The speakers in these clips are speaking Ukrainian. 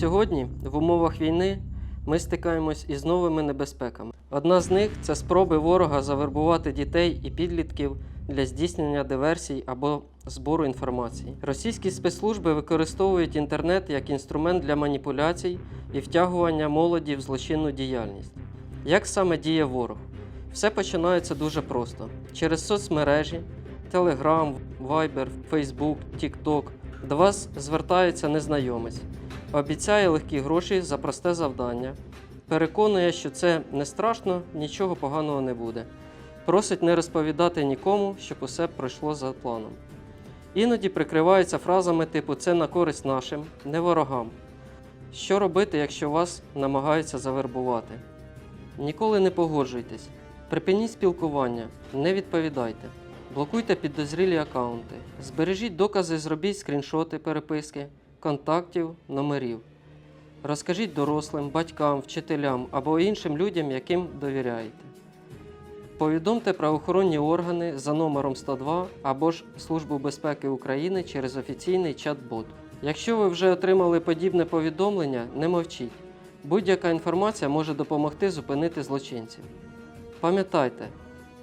Сьогодні, в умовах війни, ми стикаємось із новими небезпеками. Одна з них це спроби ворога завербувати дітей і підлітків для здійснення диверсій або збору інформації. Російські спецслужби використовують інтернет як інструмент для маніпуляцій і втягування молоді в злочинну діяльність. Як саме діє ворог? Все починається дуже просто: через соцмережі, Telegram, Viber, Facebook, TikTok до вас звертається незнайомець, обіцяє легкі гроші за просте завдання, переконує, що це не страшно, нічого поганого не буде. Просить не розповідати нікому, щоб усе пройшло за планом. Іноді прикривається фразами типу це на користь нашим, не ворогам. Що робити, якщо вас намагаються завербувати? Ніколи не погоджуйтесь. Припиніть спілкування, не відповідайте. Блокуйте підозрілі аккаунти. Збережіть докази, зробіть скріншоти переписки, контактів, номерів. Розкажіть дорослим, батькам, вчителям або іншим людям, яким довіряєте. Повідомте правоохоронні органи за номером 102 або ж Службу безпеки України через офіційний чат-бот. Якщо ви вже отримали подібне повідомлення, не мовчіть. Будь-яка інформація може допомогти зупинити злочинців. Пам'ятайте,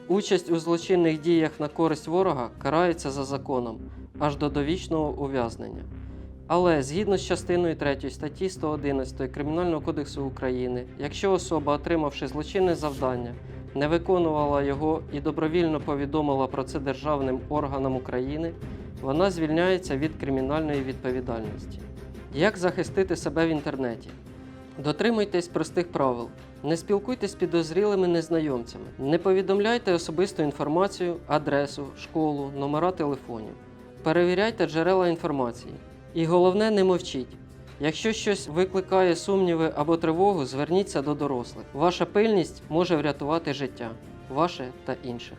участь у злочинних діях на користь ворога карається за законом аж до довічного ув'язнення. Але згідно з частиною 3 статті 111 Кримінального кодексу України, якщо особа, отримавши злочинне завдання, не виконувала його і добровільно повідомила про це державним органам України, вона звільняється від кримінальної відповідальності. Як захистити себе в інтернеті? Дотримуйтесь простих правил. Не спілкуйтесь з підозрілими незнайомцями. Не повідомляйте особисту інформацію, адресу, школу, номера телефонів. Перевіряйте джерела інформації. І головне, не мовчіть. Якщо щось викликає сумніви або тривогу, зверніться до дорослих. Ваша пильність може врятувати життя, ваше та інших.